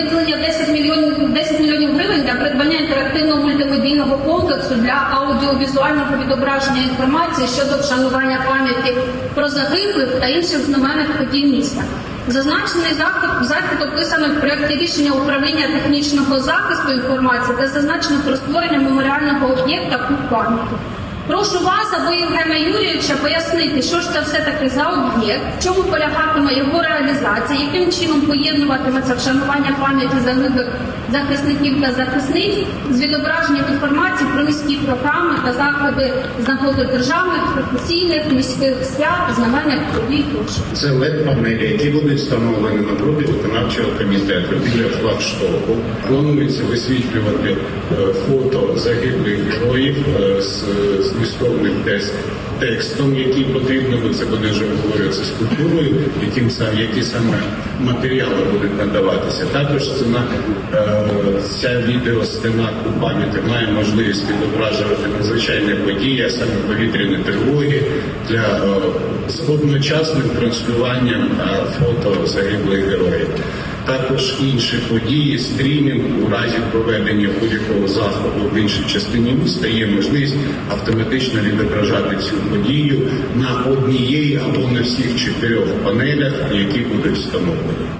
Виділення 10 мільйонів 10 мільйонів гривень для придбання інтерактивного мультимедійного комплексу для аудіовізуального відображення інформації щодо вшанування пам'яті про загиблих та інших знаменних подій міста. Зазначений захід, захід описано в проєкті рішення управління технічного захисту інформації, де зазначено про створення меморіального об'єкта «Куб пам'яті. Прошу вас або Євгена Юрійовича пояснити, що ж це все таки за об'єкт, чому полягатиме його реалізація, яким чином поєднуватиметься вшанування пам'яті загиблих захисників та захисниць з відображенням інформації про програми та заходи з нагоди державних, професійних, міських свят, знаменних подій тощо. Це LED-панелі, які будуть встановлені на грубі виконавчого комітету біля флагштоку. Планується висвітлювати е, фото загиблих героїв е, з змістовним текстом, який потрібно, бо це буде вже говориться з культурою, яким які саме матеріали будуть надаватися. Також це на ця відеостена у пам'яті має можливість відображувати надзвичайні події, а саме повітряні тривоги для е, з одночасним транслюванням е, фото загиблих героїв. Також інші події, стрімінг у разі проведення будь-якого заходу в іншій частині міста є можливість автоматично відображати цю подію на однієї або на всіх чотирьох панелях, які будуть встановлені.